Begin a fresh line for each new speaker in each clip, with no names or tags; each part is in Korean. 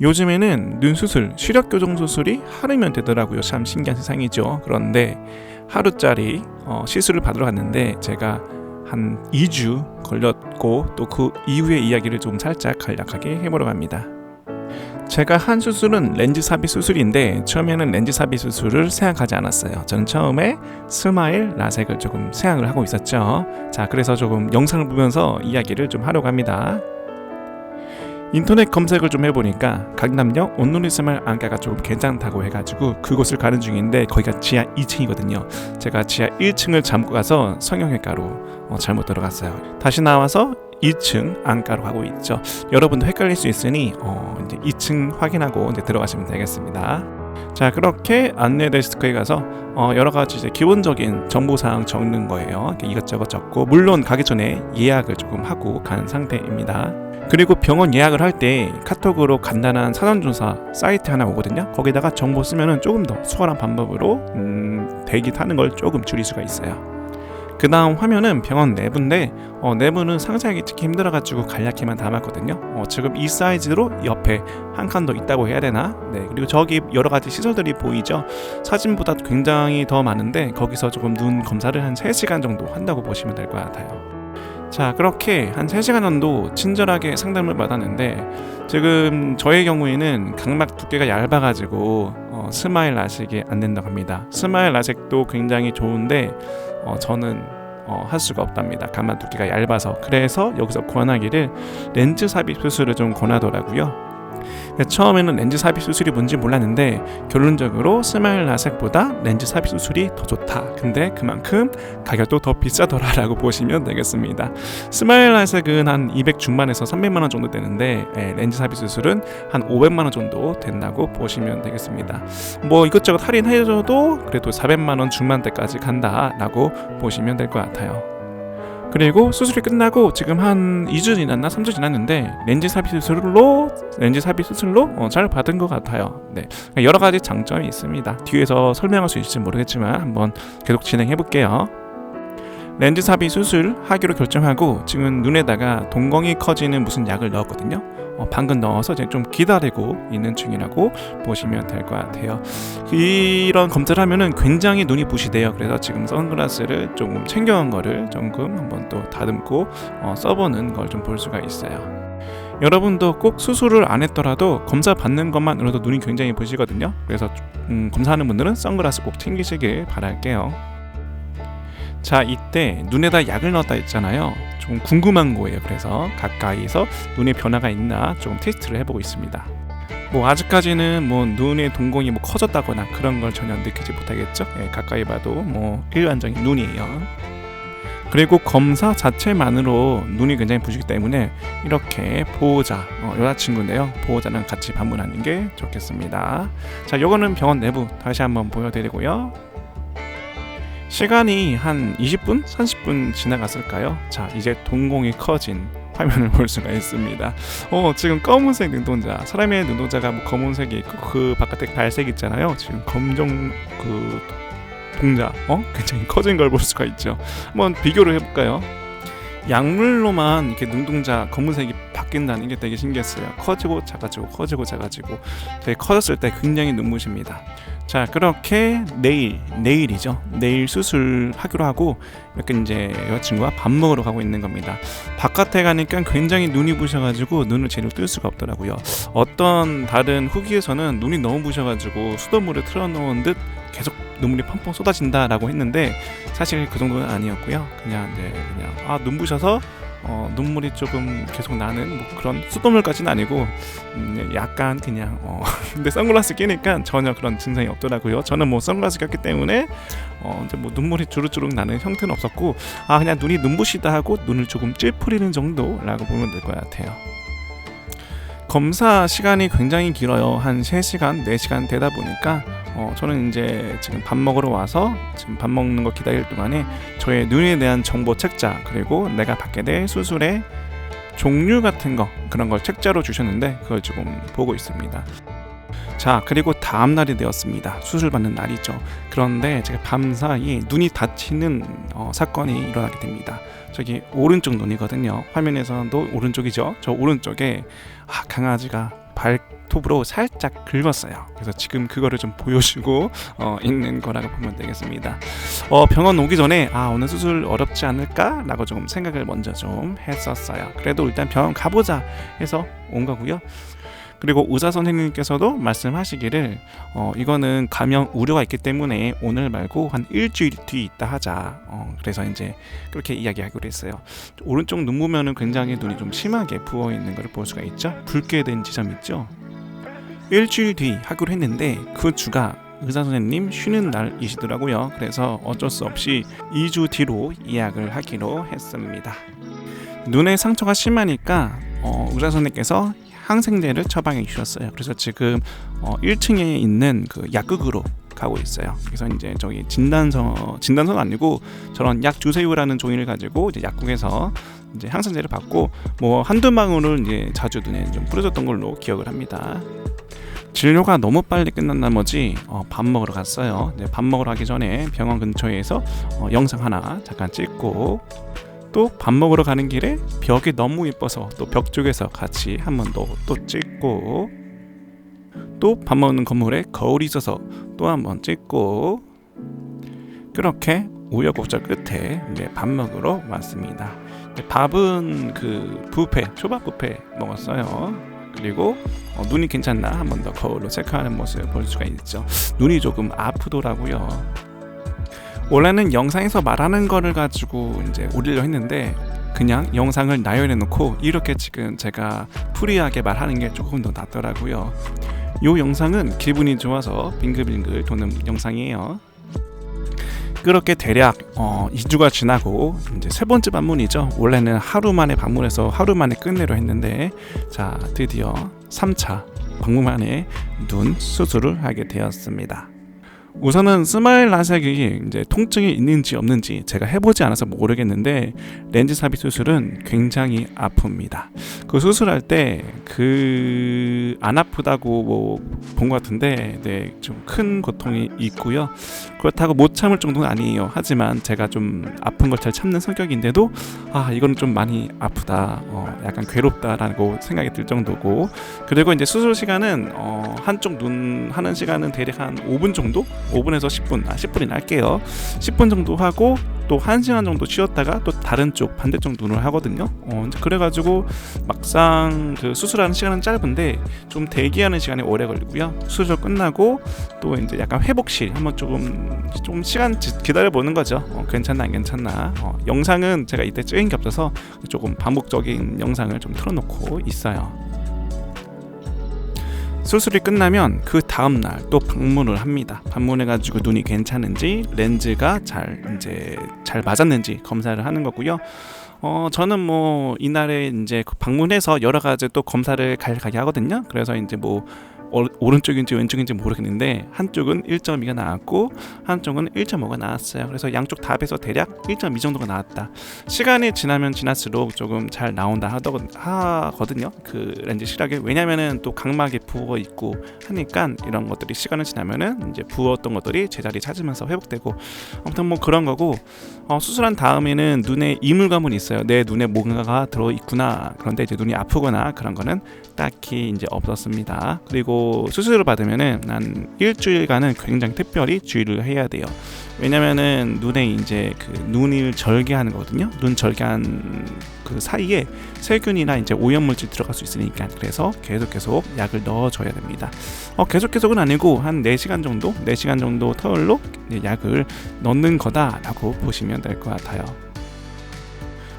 요즘에는 눈 수술, 시력 교정 수술이 하루면 되더라고요. 참 신기한 세상이죠. 그런데 하루짜리 어, 시술을 받으러 갔는데 제가 한 2주 걸렸고 또 그 이후의 이야기를 좀 살짝 간략하게 해보려고 합니다. 제가 한 수술은 렌즈 삽입 수술인데 처음에는 렌즈 삽입 수술을 생각하지 않았어요. 저는 처음에 스마일 라섹을 조금 생각을 하고 있었죠. 자, 그래서 조금 영상을 보면서 이야기를 좀 하려고 합니다. 인터넷 검색을 좀 해보니까 강남역 온누리 스마일 안가가 조금 괜찮다고 해가지고 그곳을 가는 중인데 거기가 지하 2층이거든요. 제가 지하 1층을 잠고 가서 성형외과로 어, 잘못 들어갔어요. 다시 나와서 2층 안가로 가고 있죠. 여러분도 헷갈릴 수 있으니 어, 이제 2층 확인하고 이제 들어가시면 되겠습니다. 자 그렇게 안내 데스크에 가서 어, 여러 가지 이제 기본적인 정보 사항 적는 거예요. 이것저것 적고 물론 가기 전에 예약을 조금 하고 간 상태입니다. 그리고 병원 예약을 할 때 카톡으로 간단한 사전조사 사이트 하나 오거든요. 거기다가 정보 쓰면은 조금 더 수월한 방법으로 음, 대기 타는 걸 조금 줄일 수가 있어요. 그 다음 화면은 병원 내부인데 어, 내부는 상세하게 찍기 힘들어가지고 간략히만 담았거든요. 어, 지금 이 사이즈로 옆에 한 칸 더 있다고 해야 되나? 네 그리고 저기 여러 가지 시설들이 보이죠. 사진보다 굉장히 더 많은데 거기서 조금 눈 검사를 한 3시간 정도 한다고 보시면 될 것 같아요. 자 그렇게 한 3시간 정도 친절하게 상담을 받았는데 지금 저의 경우에는 각막 두께가 얇아가지고 어, 스마일 라식이 안 된다고 합니다. 스마일 라섹도 굉장히 좋은데 어, 저는 어, 할 수가 없답니다. 각막 두께가 얇아서 그래서 여기서 권하기를 렌즈 삽입 수술을 좀 권하더라고요. 처음에는 렌즈 삽입 수술이 뭔지 몰랐는데 결론적으로 스마일 라섹보다 렌즈 삽입 수술이 더 좋다. 근데 그만큼 가격도 더 비싸더라라고 보시면 되겠습니다. 스마일 라섹은 한 200 중반에서 300만 원 정도 되는데 예, 렌즈 삽입 수술은 한 500만 원 정도 된다고 보시면 되겠습니다. 뭐 이것저것 할인해줘도 그래도 400만 원 중반대까지 간다라고 보시면 될 것 같아요. 그리고 수술이 끝나고 지금 한 2주 지났나 3주 지났는데 렌즈 삽입 수술로 렌즈 삽입 수술로 어, 잘 받은 것 같아요. 네, 여러 가지 장점이 있습니다. 뒤에서 설명할 수 있을지 모르겠지만 한번 계속 진행해 볼게요. 렌즈 삽입 수술 하기로 결정하고 지금 눈에다가 동공이 커지는 무슨 약을 넣었거든요. 어, 방금 넣어서 이제 좀 기다리고 있는 중이라고 보시면 될 것 같아요. 이런 검사를 하면은 굉장히 눈이 부시대요. 그래서 지금 선글라스를 조금 챙겨온 거를 조금 한번 또 다듬고 어, 써보는 걸 좀 볼 수가 있어요. 여러분도 꼭 수술을 안 했더라도 검사 받는 것만으로도 눈이 굉장히 부시거든요. 그래서 음, 검사하는 분들은 선글라스 꼭 챙기시길 바랄게요. 자 이때 눈에다 약을 넣었다 했잖아요 좀 궁금한 거예요. 그래서 가까이서 눈에 변화가 있나 조금 테스트를 해보고 있습니다. 뭐 아직까지는 뭐 눈의 동공이 뭐 커졌다거나 그런 걸 전혀 느끼지 못하겠죠? 예, 가까이 봐도 뭐 일반적인 눈이에요. 그리고 검사 자체만으로 눈이 굉장히 부시기 때문에 이렇게 보호자 어, 여자친구인데요. 보호자는 같이 방문하는 게 좋겠습니다. 자 요거는 병원 내부 다시 한번 보여드리고요 시간이 한 20분, 30분 지나갔을까요? 자, 이제 동공이 커진 화면을 볼 수가 있습니다. 어, 지금 검은색 눈동자, 사람의 눈동자가 뭐 검은색이 있고 그 바깥에 갈색 있잖아요. 지금 검정 그 동자, 어, 굉장히 커진 걸 볼 수가 있죠. 한번 비교를 해볼까요? 약물로만 이렇게 눈동자 검은색이 바뀐다는 게 되게 신기했어요. 커지고 작아지고 커지고 작아지고 되게 커졌을 때 굉장히 눈부십니다. 자 그렇게 내일 내일이죠. 내일 수술하기로 하고 이렇게 이제 여자친구가 밥 먹으러 가고 있는 겁니다. 바깥에 가니까 굉장히 눈이 부셔가지고 눈을 제대로 뜰 수가 없더라고요. 어떤 다른 후기에서는 눈이 너무 부셔가지고 수돗물을 틀어놓은 듯 계속 눈물이 펑펑 쏟아진다라고 했는데 사실 그 정도는 아니었고요. 그냥 이제 그냥 아 눈부셔서 어, 눈물이 조금 계속 나는 뭐 그런 수돗물까지는 아니고 음, 약간 그냥 어, 근데 선글라스 끼니까 전혀 그런 증상이 없더라고요. 저는 뭐 선글라스 꼈기 때문에 어, 이제 뭐 눈물이 주룩주룩 나는 형태는 없었고 아 그냥 눈이 눈부시다 하고 눈을 조금 찔푸리는 정도라고 보면 될 것 같아요. 검사 시간이 굉장히 길어요. 한 3시간, 4시간 되다 보니까 어, 저는 이제 지금 밥 먹으러 와서 지금 밥 먹는 거 기다릴 동안에 저의 눈에 대한 정보 책자 그리고 내가 받게 될 수술의 종류 같은 거 그런 걸 책자로 주셨는데 그걸 지금 보고 있습니다. 자 그리고 다음 날이 되었습니다. 수술 받는 날이죠. 그런데 제가 밤사이 눈이 다치는 어, 사건이 일어나게 됩니다. 저기 오른쪽 눈이거든요. 화면에서도 오른쪽이죠. 저 오른쪽에 아, 강아지가 발톱으로 살짝 긁었어요. 그래서 지금 그거를 좀 보여주고 어, 있는 거라고 보면 되겠습니다. 어, 병원 오기 전에 아 오늘 수술 어렵지 않을까라고 좀 생각을 먼저 좀 했었어요. 그래도 일단 병원 가보자 해서 온 거고요. 그리고 의사 선생님께서도 말씀하시기를 어, 이거는 감염 우려가 있기 때문에 오늘 말고 한 일주일 뒤 있다 하자. 어, 그래서 이제 그렇게 이야기하기로 했어요. 오른쪽 눈 보면은 굉장히 눈이 좀 심하게 부어 있는 걸 볼 수가 있죠. 붉게 된 지점 있죠. 일주일 뒤 하기로 했는데 그 주가 의사 선생님 쉬는 날이시더라고요. 그래서 어쩔 수 없이 2주 뒤로 예약을 하기로 했습니다. 눈에 상처가 심하니까 어, 의사 선생님께서 항생제를 처방해 주셨어요. 그래서 지금 어, 1층에 있는 그 약국으로 가고 있어요. 그래서 이제 저기 진단서 진단서는 아니고 저런 약 주세요라는 종이를 가지고 이제 약국에서 이제 항생제를 받고 뭐 한두 방울을 이제 자주 눈에 좀 뿌려줬던 걸로 기억을 합니다. 진료가 너무 빨리 끝난 나머지 어, 밥 먹으러 갔어요. 밥 먹으러 가기 전에 병원 근처에서 어, 영상 하나 잠깐 찍고 또 밥 먹으러 가는 길에 벽이 너무 예뻐서 또 벽 쪽에서 같이 한번 더또 찍고 또 밥 먹는 건물에 거울이 있어서 또 한번 찍고 그렇게 우여곡절 끝에 이제 밥 먹으러 왔습니다. 밥은 그 뷔페 초밥 뷔페 먹었어요. 그리고 어, 눈이 괜찮나 한 번 더 거울로 체크하는 모습을 볼 수가 있죠. 눈이 조금 아프더라고요. 원래는 영상에서 말하는 거를 가지고 이제 올리려 했는데 그냥 영상을 나열해 놓고 이렇게 지금 제가 프리하게 말하는 게 조금 더 낫더라고요. 이 영상은 기분이 좋아서 빙글빙글 도는 영상이에요. 그렇게 대략 어, 2주가 지나고 이제 세 번째 방문이죠. 원래는 하루 만에 방문해서 하루 만에 끝내려 했는데 자 드디어 3차 방문 만에 눈 수술을 하게 되었습니다. 우선은 스마일 라섹이 이제 통증이 있는지 없는지 제가 해보지 않아서 모르겠는데 렌즈 삽입 수술은 굉장히 아픕니다. 그 수술할 때 그 안 아프다고 뭐 본 것 같은데 네, 좀 큰 고통이 있고요. 그렇다고 못 참을 정도는 아니에요. 하지만 제가 좀 아픈 걸 잘 참는 성격인데도 아 이거는 좀 많이 아프다, 어, 약간 괴롭다라고 생각이 들 정도고 그리고 이제 수술 시간은 어, 한쪽 눈 하는 시간은 대략 한 5분 정도 5분에서 10분, 아 10분이 날게요. 10분 정도 하고 또 1시간 정도 쉬었다가 또 다른 쪽 반대쪽 눈을 하거든요. 어, 그래가지고 막상 그 수술하는 시간은 짧은데 좀 대기하는 시간이 오래 걸리고요. 수술 끝나고 또 이제 약간 회복실 한번 조금 좀 시간 기다려 보는 거죠. 어, 괜찮나 안 괜찮나. 어, 영상은 제가 이때 찍은 게 없어서 조금 반복적인 영상을 좀 틀어놓고 있어요. 수술이 끝나면 그 다음 날 또 방문을 합니다. 방문해가지고 눈이 괜찮은지 렌즈가 잘 이제 잘 맞았는지 검사를 하는 거고요. 어 저는 뭐 이날에 이제 방문해서 여러 가지 또 검사를 갈 가게 하거든요. 그래서 이제 뭐 오른쪽인지 왼쪽인지 모르겠는데 한쪽은 1.2가 나왔고 한쪽은 1.5가 나왔어요. 그래서 양쪽 답에서 대략 1.2 정도가 나왔다. 시간이 지나면 지날수록 조금 잘 나온다 하거든요. 그 렌즈 실하게 왜냐면은 또 각막에 부어 있고 하니까 이런 것들이 시간을 지나면은 이제 부었던 것들이 제자리 찾으면서 회복되고 아무튼 뭐 그런 거고 어, 수술한 다음에는 눈에 이물감은 있어요. 내 눈에 뭔가가 들어 있구나. 그런데 이제 눈이 아프거나 그런 거는 딱히 이제 없었습니다. 그리고 수술을 받으면은 한 일주일간은 굉장히 특별히 주의를 해야 돼요. 왜냐면은 눈에 이제 그 눈을 절개하는 거거든요. 눈 절개한 그 사이에 세균이나 이제 오염물질 들어갈 수 있으니까 그래서 계속 계속 약을 넣어줘야 됩니다. 어, 계속 계속은 아니고 한 4시간 정도, 4시간 정도 터울로 약을 넣는 거다라고 보시면 될 것 같아요.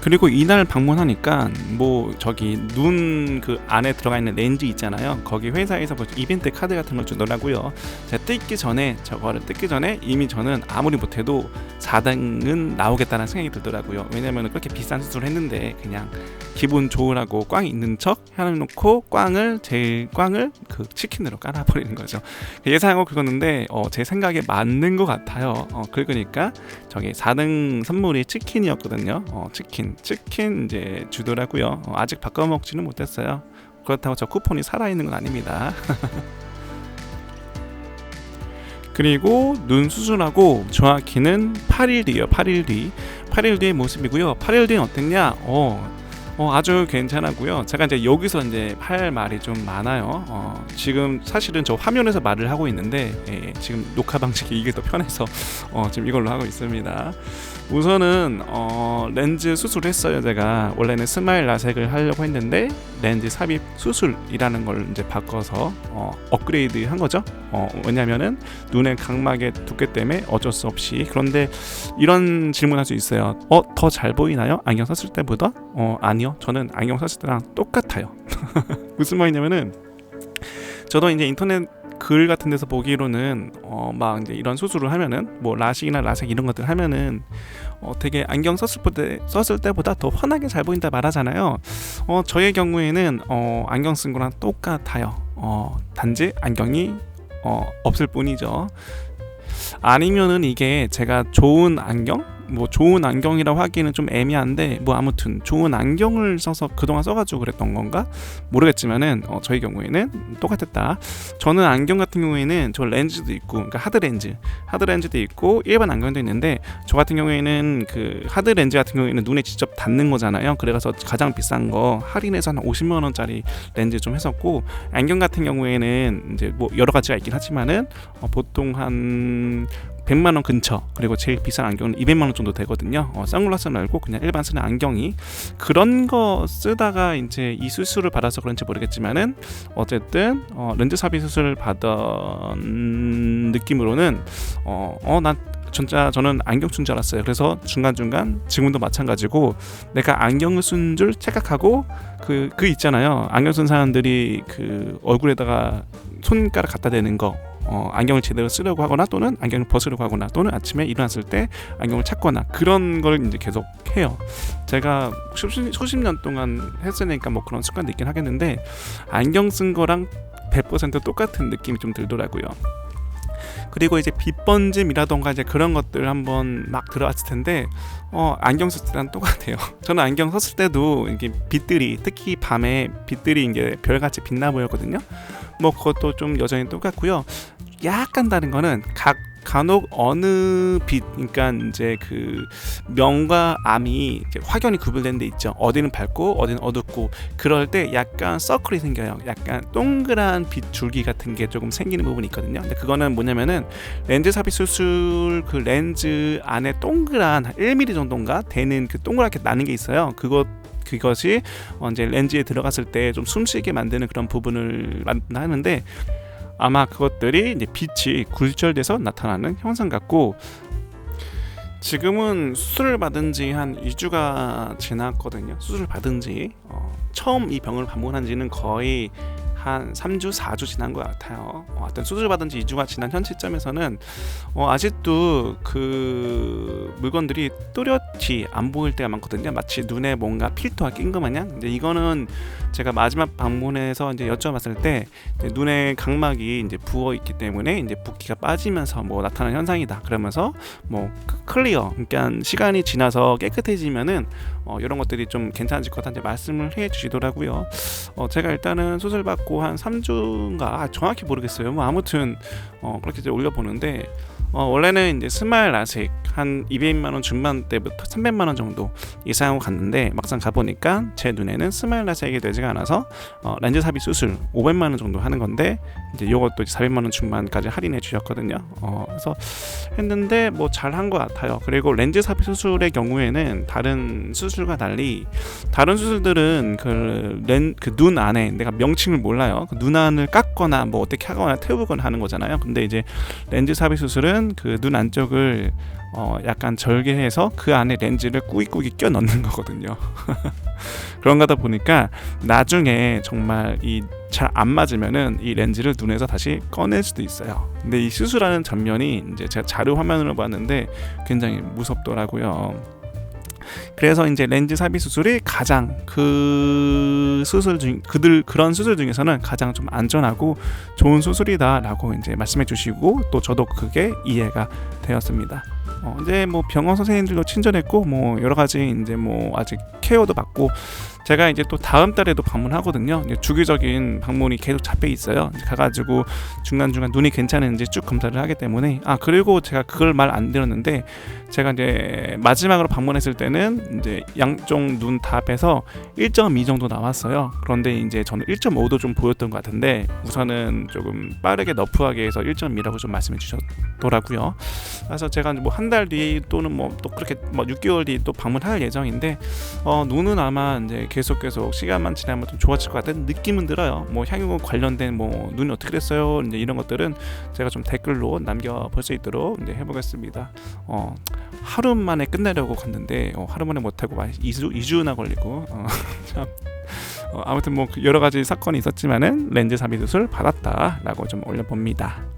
그리고 이날 방문하니까 뭐 저기 눈 그 안에 들어가 있는 렌즈 있잖아요. 거기 회사에서 뭐 이벤트 카드 같은 걸 주더라고요. 제가 뜯기 전에 저거를 뜯기 전에 이미 저는 아무리 못해도 4등은 나오겠다는 생각이 들더라고요. 왜냐면 그렇게 비싼 수술을 했는데 그냥 기분 좋으라고 꽝 있는 척 해놓고 꽝을 제일 꽝을 그 치킨으로 깔아버리는 거죠. 예상하고 그거는데 어, 제 생각에 맞는 것 같아요. 어, 긁으니까 저기 4등 선물이 치킨이었거든요. 어, 치킨 치킨 이제 주더라고요. 어, 아직 바꿔 먹지는 못했어요. 그렇다고 저 쿠폰이 살아 있는 건 아닙니다. 그리고 눈 수술하고 정확히는 8일 뒤요. 8일 뒤. 8일 뒤의 모습이고요. 8일 뒤는 어땠냐? 어, 어, 아주 괜찮았고요. 제가 이제 여기서 이제 할 말이 좀 많아요. 어, 지금 사실은 저 화면에서 말을 하고 있는데 예, 지금 녹화 방식이 이게 더 편해서 어, 지금 이걸로 하고 있습니다. 우선은 어, 렌즈 수술했어요. 제가 원래는 스마일 라섹을 하려고 했는데 렌즈 삽입 수술이라는 걸 이제 바꿔서 어, 업그레이드 한 거죠. 어, 왜냐면은 눈의 각막의 두께 때문에 어쩔 수 없이 그런데 이런 질문할 수 있어요. 어, 더 잘 보이나요? 안경 썼을 때보다? 어, 아니요. 저는 안경 썼을 때랑 똑같아요. 무슨 말이냐면은 저도 이제 인터넷 글 같은 데서 보기로는 어 막 이제 이런 수술을 하면은 뭐 라식이나 라섹 이런 것들 하면은 어 되게 안경 썼을 때 썼을 때보다 더 환하게 잘 보인다 말하잖아요. 어 저의 경우에는 어 안경 쓴 거랑 똑같아요. 어 단지 안경이 어 없을 뿐이죠. 아니면은 이게 제가 좋은 안경 뭐 좋은 안경이라고 하기는 좀 애매한데 뭐 아무튼 좋은 안경을 써서 그동안 써가지고 그랬던 건가 모르겠지만은 어, 저희 경우에는 똑같았다. 저는 안경 같은 경우에는 저 렌즈도 있고 그러니까 하드 렌즈 하드 렌즈도 있고 일반 안경도 있는데 저 같은 경우에는 그 하드 렌즈 같은 경우에는 눈에 직접 닿는 거잖아요. 그래서 가장 비싼 거 할인해서 한 50만 원짜리 렌즈 좀 했었고 안경 같은 경우에는 이제 뭐 여러 가지가 있긴 하지만은 어, 보통 한 100만 원 근처 그리고 제일 비싼 안경은 200만 원 정도 되거든요. 어, 선글라스 말고 그냥 일반 쓰는 안경이 그런 거 쓰다가 이제 이 수술을 받아서 그런지 모르겠지만은 어쨌든 어, 렌즈 삽입 수술을 받은 느낌으로는 어난 어, 진짜 저는 안경 쓴 줄 알았어요. 그래서 중간 중간 지금도 마찬가지고 내가 안경을 쓴 줄 착각하고 그그 그 있잖아요. 안경 쓴 사람들이 그 얼굴에다가 손가락 갖다 대는 거 어, 안경을 제대로 쓰려고 하거나 또는 안경을 벗으려고 하거나 또는 아침에 일어났을 때 안경을 찾거나 그런 걸 이제 계속 해요. 제가 수십, 수십 년 동안 했으니까 뭐 그런 습관도 있긴 하겠는데 안경 쓴 거랑 100% 똑같은 느낌이 좀 들더라고요. 그리고 이제 빛번짐이라던가 이제 그런 것들 한번 막 들어왔을 텐데 어 안경 썼을 때랑 똑같아요. 저는 안경 썼을 때도 이게 빛들이 특히 밤에 빛들이 이게 별같이 빛나 보였거든요. 뭐 그것도 좀 여전히 똑같고요. 약간 다른 거는 각 간혹 어느 빛, 그러니까 이제 그 명과 암이 확연히 구별된 데 있죠. 어디는 밝고 어디는 어둡고 그럴 때 약간 서클이 생겨요. 약간 동그란 빛 줄기 같은 게 조금 생기는 부분이 있거든요. 근데 그거는 뭐냐면은 렌즈 삽입 수술 그 렌즈 안에 동그란 1mm 정도인가 되는 그 동그랗게 나는 게 있어요. 그것 그것이 이제 렌즈에 들어갔을 때 좀 숨쉬게 만드는 그런 부분을 하는데 아마 그것들이 이제 빛이 굴절돼서 나타나는 현상 같고 지금은 수술을 받은 지 한 2주가 지났거든요. 수술을 받은 지 어, 처음 이 병을 방문한 지는 거의 한 3주, 4주 지난 것 같아요. 어, 하여튼 수술 받은 지 2주가 지난 현 시점에서는 어, 아직도 그 물건들이 또렷이 안 보일 때가 많거든요. 마치 눈에 뭔가 필터가 낀 것 마냥. 근데 이거는 제가 마지막 방문에서 이제 여쭤봤을 때 눈의 각막이 이제 부어 있기 때문에 이제 붓기가 빠지면서 뭐 나타나는 현상이다. 그러면서 뭐 클리어, 그러니까 시간이 지나서 깨끗해지면은 어, 이런 것들이 좀 괜찮아질 것 같은데 말씀을 해 주시더라고요. 어, 제가 일단은 수술 받고 한 3주인가 아, 정확히 모르겠어요. 뭐 아무튼 어, 그렇게 올려보는데 어, 원래는 이제 스마일 라식 한 200만 원 중반대부터 300만 원 정도 예상하고 갔는데 막상 가보니까 제 눈에는 스마일 라식이 되지가 않아서 어, 렌즈 삽입 수술 500만 원 정도 하는 건데 이제 이것도 400만 원 중반까지 할인해 주셨거든요. 어, 그래서 했는데 뭐 잘한 것 같아요. 그리고 렌즈 삽입 수술의 경우에는 다른 수술과 달리 다른 수술들은 그눈 그 안에 내가 명칭을 몰라요. 그 눈 안을 깎거나 뭐 어떻게 하거나 태우거나 하는 거잖아요. 근데 이제 렌즈 삽입 수술은 그 눈 안쪽을 어 약간 절개해서 그 안에 렌즈를 꾸깃꾸깃 껴 넣는 거거든요. 그런 거다 보니까 나중에 정말 이 잘 안 맞으면은 이 렌즈를 눈에서 다시 꺼낼 수도 있어요. 근데 이 수술하는 전면이 이제 제가 자료 화면으로 봤는데 굉장히 무섭더라고요. 그래서 이제 렌즈 삽입 수술이 가장 그 수술 중 그들 그런 수술 중에서는 가장 좀 안전하고 좋은 수술이다라고 이제 말씀해 주시고 또 저도 그게 이해가 되었습니다. 어, 이제 뭐 병원 선생님들도 친절했고 뭐 여러 가지 이제 뭐 아직 케어도 받고 제가 이제 또 다음 달에도 방문하거든요. 주기적인 방문이 계속 잡혀 있어요. 가가지고 중간 중간 눈이 괜찮은지 쭉 검사를 하기 때문에 아 그리고 제가 그걸 말안 드렸는데 제가 이제 마지막으로 방문했을 때는 이제 양쪽 눈 다 빼서 1.2 정도 나왔어요. 그런데 이제 저는 1.5도 좀 보였던 것 같은데 우선은 조금 빠르게 너프하게 해서 1.2라고 좀 말씀해 주셨더라고요. 그래서 제가 뭐 한 달 뒤 또는 뭐 또 그렇게 뭐 6개월 뒤 또 방문할 예정인데 어, 눈은 아마 이제 계속 계속 시간만 지나면 좀 좋아질 것 같은 느낌은 들어요. 뭐 향유 관련된 뭐 눈이 어떻게 됐어요? 이제 이런 것들은 제가 좀 댓글로 남겨 볼 수 있도록 이제 해보겠습니다. 어, 하루 만에 끝내려고 갔는데 어, 하루 만에 못하고 2주 2주나 걸리고 어, 참. 어, 아무튼 뭐 여러 가지 사건이 있었지만은 렌즈 삽입 수술 받았다라고 좀 올려봅니다.